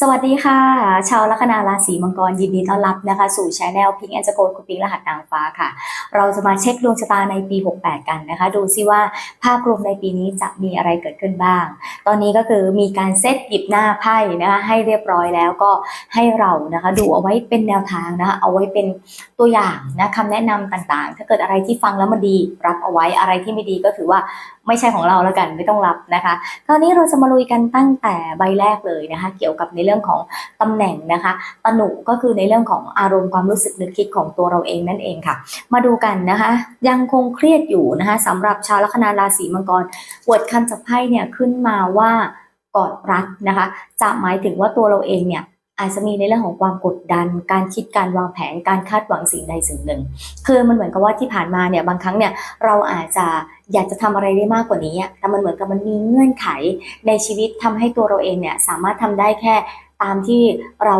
สวัสดีค่ะ ชาวลัคนาราศีมังกรยินดีต้อนรับนะคะ สู่ช anel พิงแอนจโกคุณพิงรหัสนางฟ้าค่ะ เราจะมาเช็คดวงชะตาในปี 68 กันนะคะ ดูซิว่าภาพรวมในปีนี้จะมีอะไรเกิดขึ้นบ้าง ตอนนี้ก็คือมีการเซตหยิบหน้าไพ่นะคะให้เรียบร้อยแล้วก็ให้เรานะคะ ดูเอาไว้เป็นแนวทางนะคะเอาไว้เป็นตัวอย่างนะคำแนะนำต่างๆ ถ้าเกิดอะไรที่ฟังแล้วมันดีรับเอาไว้อะไรที่ไม่ดีก็ถือว่าไม่ใช่ของเราแล้วกันไม่ต้องรับนะคะ คราวนี้เราจะมาลุยกันตั้งแต่ใบแรกเลยนะคะ เกี่ยวกับในเรื่องของตำแหน่งนะคะตนุก็คือในเรื่องของอารมณ์ความรู้สึกนึกคิดของตัวเราเองนั่นเองค่ะ มาดูกันนะคะ ยังคงเครียดอยู่นะคะสำหรับชาวลัคนาราศีมังกรปวดคันจากไพ่เนี่ยขึ้นมาว่ากอดรัดนะคะ จะหมายถึงว่าตัวเราเองเนี่ย อาจจะมีในเรื่องของความกดดัน การคิดการวางแผน การคาดหวังสิ่งใดสิ่งหนึ่ง คือมันเหมือนกับว่าที่ผ่านมาเนี่ยบางครั้งเนี่ยเราอาจจะอยากจะทำอะไรได้มากกว่านี้ แต่มันเหมือนกับมันมีเงื่อนไขในชีวิตทำให้ตัวเราเองเนี่ยสามารถทำได้แค่ตามที่เรา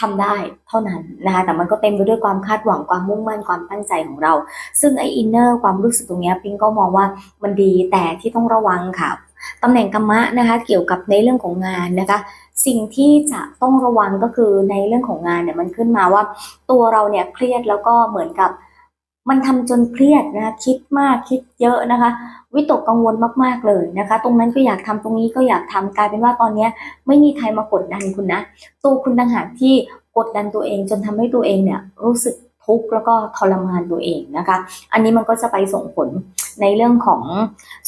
ทำได้เท่านั้นนะคะแต่มันก็เต็มไปด้วยความคาดหวังความมุ่งมั่นความตั้งใจของเรา ซึ่งไออินเนอร์ความรู้สึกตรงเนี้ยปิงก็มองว่ามันดีแต่ที่ต้องระวังค่ะ ตำแหน่งกรรมะนะคะเกี่ยวกับในเรื่องของงานนะคะ สิ่งที่จะต้องระวังก็คือในเรื่องของงานเนี่ยมันขึ้นมาว่า ตัวเราเนี่ยเครียดแล้วก็เหมือนกับมันทำจนเครียดนะคะคิดมากคิดเยอะนะคะ วิตกกังวลมากๆเลยนะคะ ตรงนั้นก็อยากทำตรงนี้ก็อยากทำกลายเป็นว่าตอนนี้ไม่มีใครมากดดันคุณนะตัวคุณต่างหากที่กดดันตัวเองจนทำให้ตัวเองเนี่ยรู้สึก ทุกข์แล้วก็ทรมานตัวเองนะคะ อันนี้มันก็จะไปส่งผลในเรื่องของ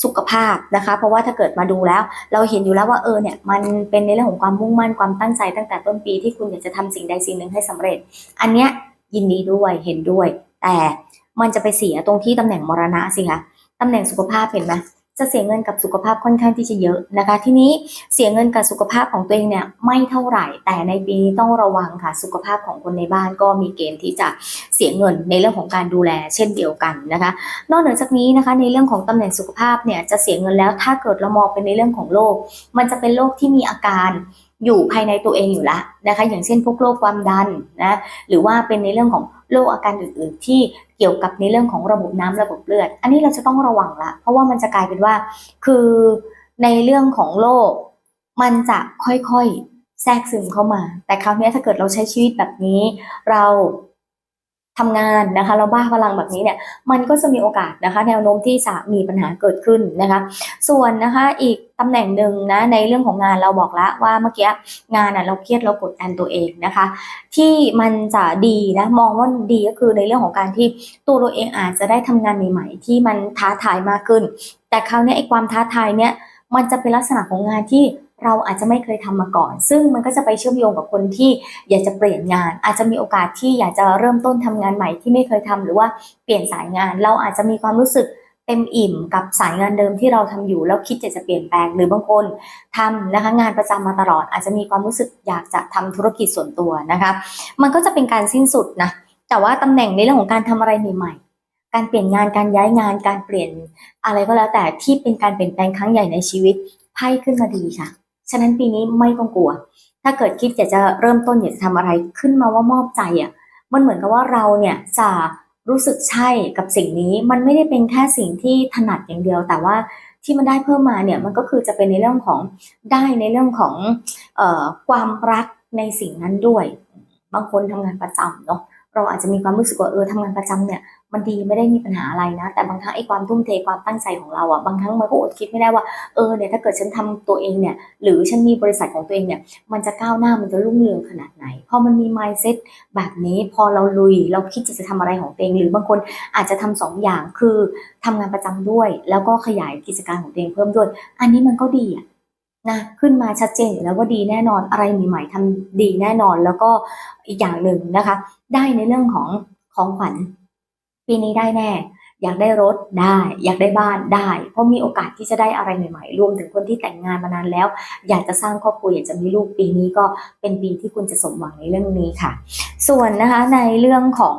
สุขภาพนะคะ เพราะว่าถ้าเกิดมาดูแล้ว เราเห็นอยู่แล้วว่าเออเนี่ยมันเป็นในเรื่องของความมุ่งมั่นความตั้งใจตั้งแต่ต้นปีที่คุณอยากจะทำสิ่งใดสิ่งหนึ่งให้สำเร็จ อันเนี้ยยินดีด้วยเห็นด้วย แต่มันจะไปเสียตรงที่ตำแหน่งมรณะสิคะตำแหน่งสุขภาพเห็นไหม จะเสียเงินกับสุขภาพค่อนข้างที่จะเยอะนะคะ ทีนี้เสียเงินกับสุขภาพของตัวเองเนี่ยไม่เท่าไหร่ แต่ในปีนี้ต้องระวังค่ะ สุขภาพของคนในบ้านก็มีเกณฑ์ที่จะเสียเงินในเรื่องของการดูแลเช่นเดียวกันนะคะ นอกเหนือจากนี้นะคะ ในเรื่องของตำแหน่งสุขภาพเนี่ยจะเสียเงินแล้วถ้าเกิดเรามองเป็นในเรื่องของโรคมันจะเป็นโรคที่มีอาการอยู่ภายในตัวเองอยู่แล้วนะคะ อย่างเช่นพวกโรคความดันนะหรือว่าเป็นในเรื่องของโรคอาการอื่น ๆ ที่ เกี่ยวกับในเรื่องของระบบน้ำระบบเลือด อันนี้เราจะต้องระวังละเพราะว่ามันจะกลายเป็นว่า คือในเรื่องของโรคมันจะค่อยๆแทรกซึมเข้ามา แต่คราวนี้ถ้าเกิดเราใช้ชีวิตแบบนี้ เรา ทำงานนะคะเราบ้าพลังแบบนี้เนี่ยมันก็จะมีโอกาสนะคะ แนวโน้มที่จะมีปัญหาเกิดขึ้นนะคะ ส่วนนะคะอีกตำแหน่งหนึ่งนะในเรื่องของงานเราบอกแล้วว่าเมื่อกี้งานอะเราเครียดเรากดดันตัวเองนะคะ ที่มันจะดีนะมองว่าดีก็คือในเรื่องของการที่ตัวเราเองอาจจะได้ทำงานใหม่ๆ ที่มันท้าทายมากขึ้น แต่คราวนี้ไอ้ความท้าทายเนี่ยมันจะเป็นลักษณะของงานที่ เราอาจจะไม่เคยทำมาก่อน ซึ่งมันก็จะไปเชื่อมโยงกับคนที่อยากจะเปลี่ยนงาน อาจจะมีโอกาสที่อยากจะเริ่มต้นทำงานใหม่ที่ไม่เคยทำหรือว่าเปลี่ยนสายงาน เราอาจจะมีความรู้สึกเต็มอิ่มกับสายงานเดิมที่เราทำอยู่ แล้วคิดจะจะเปลี่ยนแปลงหรือบางคนทำนะคะงานประจำมาตลอด อาจจะมีความรู้สึกอยากจะทำธุรกิจส่วนตัวนะคะมันก็จะเป็นการสิ้นสุดนะแต่ว่าตำแหน่งในเรื่องของการทำอะไรใหม่ๆการเปลี่ยนงานการย้ายงานการเปลี่ยนอะไรก็แล้วแต่ที่เป็นการเปลี่ยนแปลงครั้งใหญ่ในชีวิตไพ่ขึ้นมาดีค่ะ ฉะนั้นปีนี้ไม่ต้องกลัว ถ้าเกิดคิดอยากจะเริ่มต้นอยากจะทำอะไรขึ้นมาว่ามอบใจอะ มันเหมือนกับว่าเราเนี่ยจะรู้สึกใช่กับสิ่งนี้ มันไม่ได้เป็นแค่สิ่งที่ถนัดอย่างเดียว แต่ว่าที่มันได้เพิ่มมาเนี่ยมันก็คือจะเป็นในเรื่องของได้ในเรื่องของออความรักในสิ่งนั้นด้วย บางคนทำงานประจำเนาะเราอาจจะมีความรู้สึกว่าเออทำงานประจำเนี่ย มันดีไม่ได้มีปัญหาอะไรนะ แต่บางครั้งไอ้ความทุ่มเทความตั้งใจของเราอะบางครั้งมันก็อดคิดไม่ได้ว่าเออเนี่ยถ้าเกิดฉันทำตัวเองเนี่ยหรือฉันมีบริษัทของตัวเองเนี่ยมันจะก้าวหน้ามันจะรุ่งเรืองขนาดไหนพอมันมี mindset แบบนี้พอเราลุย เราคิดจะจะทำอะไรของตัวเอง หรือบางคนอาจจะทำสองอย่างคือทำงานประจำด้วย แล้วก็ขยายกิจการของตัวเองเพิ่มด้วย อันนี้มันก็ดีอะนะขึ้นมาชัดเจนอยู่แล้วว่าดีแน่นอนอะไรใหม่ๆทำดีแน่นอนแล้วก็อีกอย่างหนึ่งนะคะ ได้ในเรื่องของของขวัญ ปีนี้ได้แน่ อยากได้รถได้ อยากได้บ้านได้ เพราะมีโอกาสที่จะได้อะไรใหม่ๆ รวมถึงคนที่แต่งงานมานานแล้ว อยากจะสร้างครอบครัวอยากจะมีลูกปีนี้ก็เป็นปีที่คุณจะสมหวังในเรื่องนี้ค่ะ ส่วนนะคะในเรื่องของ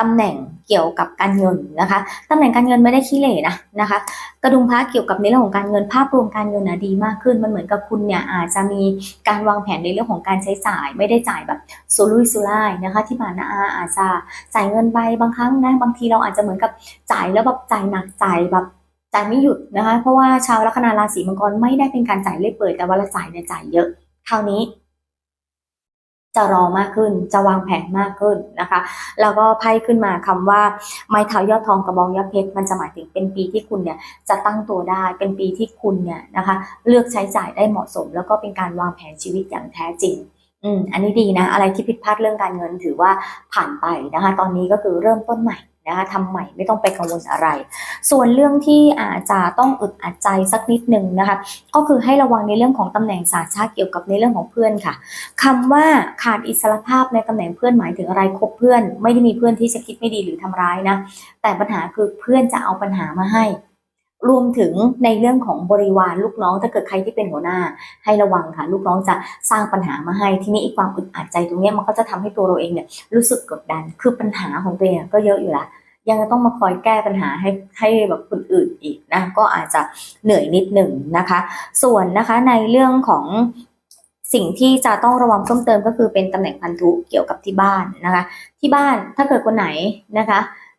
ตำแหน่งเกี่ยวกับการเงินนะคะตำแหน่งการเงินไม่ได้ขี้เหร่นะนะคะ กระดุมพระเกี่ยวกับในเรื่องของการเงินภาพรวมการเงินนะดีมากขึ้น มันเหมือนกับคุณเนี่ยอาจจะมีการวางแผนในเรื่องของการใช้จ่าย ไม่ได้จ่ายแบบสุรุ่ยสุร่ายนะคะ ที่ผ่านมาอาจจะจ่ายเงินไปบางครั้งนะบางทีเราอาจจะเหมือนกับจ่ายแล้วแบบจ่ายหนักจ่ายแบบจ่ายไม่หยุดนะคะ เพราะว่าชาวลัคนาราศีมังกรไม่ได้เป็นการจ่ายเรื่อยเปื่อยแต่ว่าเราจ่ายเนี่ยจ่ายเยอะคราวนี้ จะรอมากขึ้น จะวางแผนมากขึ้นนะคะ แล้วก็ไพ่ขึ้นมาคำว่าไม้เท้ายอดทองกระบองยอดเพชรมันจะหมายถึงเป็นปีที่คุณเนี่ยจะตั้งตัวได้ เป็นปีที่คุณเนี่ยนะคะ เลือกใช้จ่ายได้เหมาะสม แล้วก็เป็นการวางแผนชีวิตอย่างแท้จริงอืมอันนี้ดีนะ อะไรที่ผิดพลาดเรื่องการเงินถือว่าผ่านไปนะคะ ตอนนี้ก็คือเริ่มต้นใหม่ นะคะทำใหม่ไม่ต้องไปกังวลอะไร ส่วนเรื่องที่อาจจะต้องอึดอัดใจสักนิดหนึ่งนะคะ ก็คือให้ระวังในเรื่องของตำแหน่งสาชาเกี่ยวกับในเรื่องของเพื่อนค่ะคำว่าขาดอิสรภาพในตำแหน่งเพื่อนหมายถึงอะไรคบเพื่อน ไม่ได้มีเพื่อนที่จะคิดไม่ดีหรือทำร้ายนะ แต่ปัญหาคือเพื่อนจะเอาปัญหามาให้รวมถึงในเรื่องของบริวารลูกน้องถ้าเกิดใครที่เป็นหัวหน้า ให้ระวังค่ะ ลูกน้องจะสร้างปัญหามาให้ ทีนี้อีกความอึดอัดใจตรงเนี้ยมันก็จะทำให้ตัวเราเองเนี่ยรู้สึกกดดัน คือปัญหาของตัวเองก็เยอะอยู่ละ ยังจะต้องมาคอยแก้ปัญหาให้ให้แบบคนอื่นอีกนะก็อาจจะเหนื่อยนิดหนึ่งนะคะ ส่วนนะคะในเรื่องของสิ่งที่จะต้องระวังเพิ่มเติมก็คือเป็นตำแหน่งพันธุเกี่ยวกับที่บ้านนะคะ ที่บ้านถ้าเกิดคนไหนนะคะ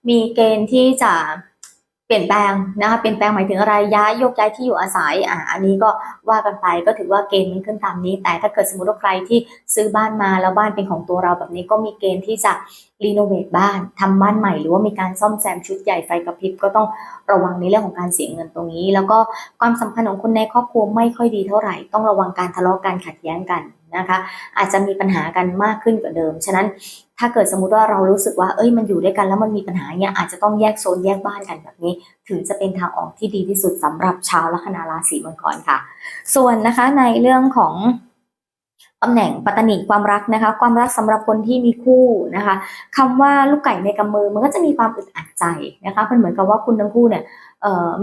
มีเกณฑ์ที่จะ เปลี่ยนแปลงนะคะเปลี่ยนแปลงหมายถึงอะไรย้ายโยกย้ายที่อยู่อาศัยอ่าอันนี้ก็ว่ากันไปก็ถือว่าเกณฑ์มันขึ้นตามนี้ แต่ถ้าเกิดสมมติว่าใครที่ซื้อบ้านมาแล้วบ้านเป็นของตัวเราแบบนี้ก็มีเกณฑ์ที่จะรีโนเวทบ้านทำบ้านใหม่หรือว่ามีการซ่อมแซมชุดใหญ่ไฟกระพริบก็ต้องระวังในเรื่องของการเสียเงินตรงนี้ แล้วก็ความสัมพันธ์ของคนในครอบครัวไม่ค่อยดีเท่าไหร่ ต้องระวังการทะเลาะกันขัดแย้งกัน นะคะ อาจจะมีปัญหากันมากขึ้นกว่าเดิม ฉะนั้นถ้าเกิดสมมติว่าเรารู้สึกว่าเอ้ยมันอยู่ด้วยกันแล้วมันมีปัญหาเนี่ยอาจจะต้องแยกโซนแยกบ้านกันแบบนี้ ถึงจะเป็นทางออกที่ดีที่สุดสำหรับชาวลัคนาราศีมังกรค่ะ ส่วนนะคะในเรื่องของ ตำแหน่งปัตตนีความรักนะคะ ความรักสำหรับคนที่มีคู่นะคะคำว่าลูกไก่ในกำมือมันก็จะมีความอึดอัดใจนะคะมันเหมือนกับว่าคุณทั้งคู่เนี่ย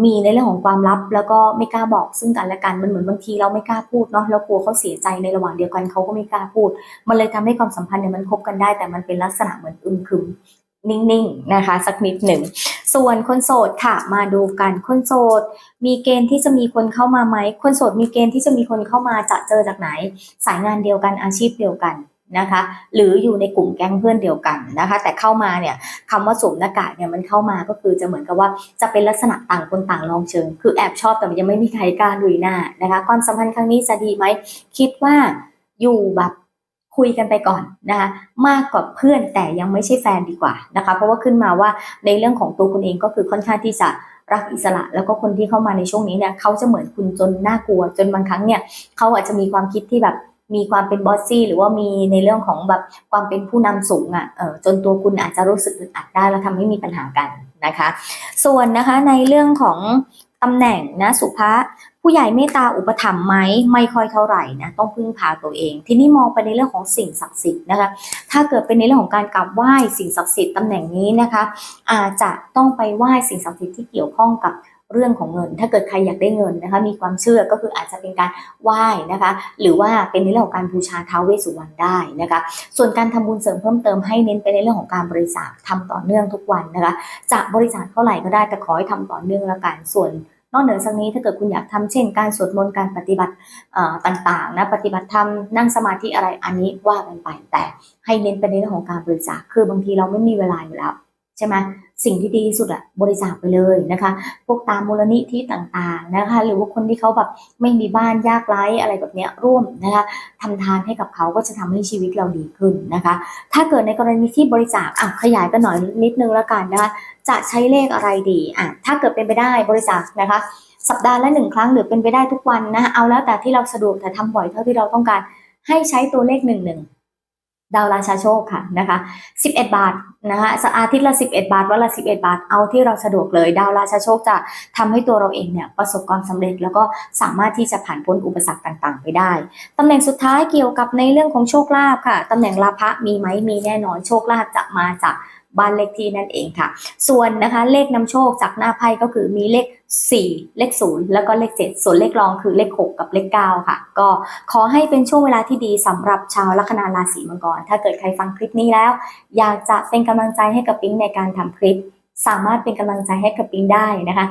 มีในเรื่องของความลับ แล้วก็ไม่กล้าบอกซึ่งกันและกันมันเหมือนบางทีเราไม่กล้าพูดเนาะเรากลัวเขาเสียใจในระหว่างเดียวกันเขาก็ไม่กล้าพูด มันเลยทำให้ความสัมพันธ์เนี่ยมันคบกันได้ แต่มันเป็นลักษณะเหมือนอึมครึม นิ่งๆนะคะ สักนิดหนึ่ง ส่วนคนโสดค่ะ มาดูกันคนโสด มีเกณฑ์ที่จะมีคนเข้ามาไหมคนโสดมีเกณฑ์ที่จะมีคนเข้ามาจะเจอจากไหน สายงานเดียวกันอาชีพเดียวกันนะคะ หรืออยู่ในกลุ่มแก๊งเพื่อนเดียวกันนะคะ แต่เข้ามาเนี่ยคำว่าสวมหน้ากากเนี่ยมันเข้ามาก็คือจะเหมือนกับว่าจะเป็นลักษณะต่างคนต่างลองเชิง คือแอบชอบแต่ยังไม่มีใครกล้าลุยหน้านะคะ ความสัมพันธ์ครั้งนี้จะดีไหมคิดว่าอยู่แบบ คุยกันไปก่อนนะคะมากกว่าเพื่อนแต่ยังไม่ใช่แฟนดีกว่านะคะ เพราะว่าขึ้นมาว่าในเรื่องของตัวคุณเองก็คือค่อนข้างที่จะรักอิสระ แล้วก็คนที่เข้ามาในช่วงนี้เนี่ยเขาจะเหมือนคุณจนน่ากลัว จนบางครั้งเนี่ยเขาอาจจะมีความคิดที่แบบมีความเป็นบอสซี่หรือว่ามีในเรื่องของแบบความเป็นผู้นำสูงอะ่ะเออจนตัวคุณอาจจะรู้สึกอึดอัดได้แล้วทำให้มีปัญหากันนะคะ ส่วนนะคะในเรื่องของตำแหน่งนะสุภา ผู้ใหญ่เมตตาอุปถัมภ์ไหมไม่ค่อยเท่าไหร่นะต้องพึ่งพาตัวเอง ทีนี้มองไปในเรื่องของสิ่งศักดิ์สิทธิ์นะคะ ถ้าเกิดเป็นในเรื่องของการกราบไหว้สิ่งศักดิ์สิทธิ์ตำแหน่งนี้นะคะ อาจจะต้องไปไหว้สิ่งศักดิ์สิทธิ์ที่เกี่ยวข้องกับเรื่องของเงิน ถ้าเกิดใครอยากได้เงินนะคะ มีความเชื่อก็คืออาจจะเป็นการไหว้นะคะ หรือว่าเป็นในเรื่องของการบูชาท้าวเวสสุวรรณได้นะคะ ส่วนการทำบุญเสริมเพิ่มเติมให้เน้นไปในเรื่องของการบริจาคทำต่อเนื่องทุกวันนะคะ จะบริจาคเท่าไหร่ก็ได้แต่ขอให้ทำต่อเนื่องละกัน ส่วน นอกเหนือจากนี้ถ้าเกิดคุณอยากทำเช่น การสวดมนต์การปฏิบัติต่างๆนะปฏิบัติธรรมนั่งสมาธิอะไรอันนี้ว่ากันไปแต่ให้เน้นไปในเรื่องของการบริจาคคือบางทีเราไม่มีเวลาอยู่แล้ว ใช่ไหมสิ่งที่ดีที่สุดอะบริจาคไปเลยนะคะ พวกตามมูลนิธิต่างๆนะคะ หรือว่าคนที่เขาแบบไม่มีบ้านยากไร้อะไรแบบเนี้ยร่วมนะคะทำทานให้กับเขาก็จะทำให้ชีวิตเราดีขึ้นนะคะ ถ้าเกิดในกรณีที่บริจาคอะขยายกันหน่อยนิดนึงแล้วกันนะคะจะใช้เลขอะไรดีอะถ้าเกิดเป็นไปได้บริจาคนะคะ สัปดาห์ละหนึ่งครั้งหรือเป็นไปได้ทุกวันนะเอาแล้วแต่ที่เราสะดวกแต่ทำบ่อยเท่าที่เราต้องการให้ใช้ตัวเลขหนึ่งหนึ่ง ดาวราชาโชคค่ะนะคะ11 บาทนะคะสอาทิตย์ละ 11 บาทวันละ 11 บาทเอาที่เราสะดวกเลย ดาวราชาโชคจะทำให้ตัวเราเองเนี่ยประสบความสำเร็จแล้วก็สามารถที่จะผ่านพ้นอุปสรรคต่างๆ ไปได้ตำแหน่งสุดท้ายเกี่ยวกับในเรื่องของโชคลาภค่ะตำแหน่งลาภะมีไหมมีแน่นอนโชคลาภจะมาจากบ้านเลขที่นั่นเองค่ะ ส่วนนะคะเลขนำโชคจากหน้าไพ่ก็คือมีเลข 4 เลข 0 แล้วก็เลข 7 ส่วนเลขรองคือเลข 6 กับเลข 9 ค่ะ ก็ขอให้เป็นช่วงเวลาที่ดีสำหรับชาวลัคนาราศีมังกร ถ้าเกิดใครฟังคลิปนี้แล้ว อยากจะเป็นกำลังใจให้กับปิ๊งในการทำคลิป สามารถเป็นกำลังใจให้กับปิ๊งได้นะคะ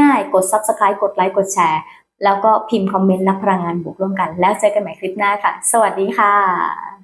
ง่ายๆ กด subscribe กดไลค์กดแชร์แล้วก็พิมพ์คอมเมนต์รับพลังงานบวกร่วมกัน แล้วเจอกันใหม่คลิปหน้าค่ะ สวัสดีค่ะ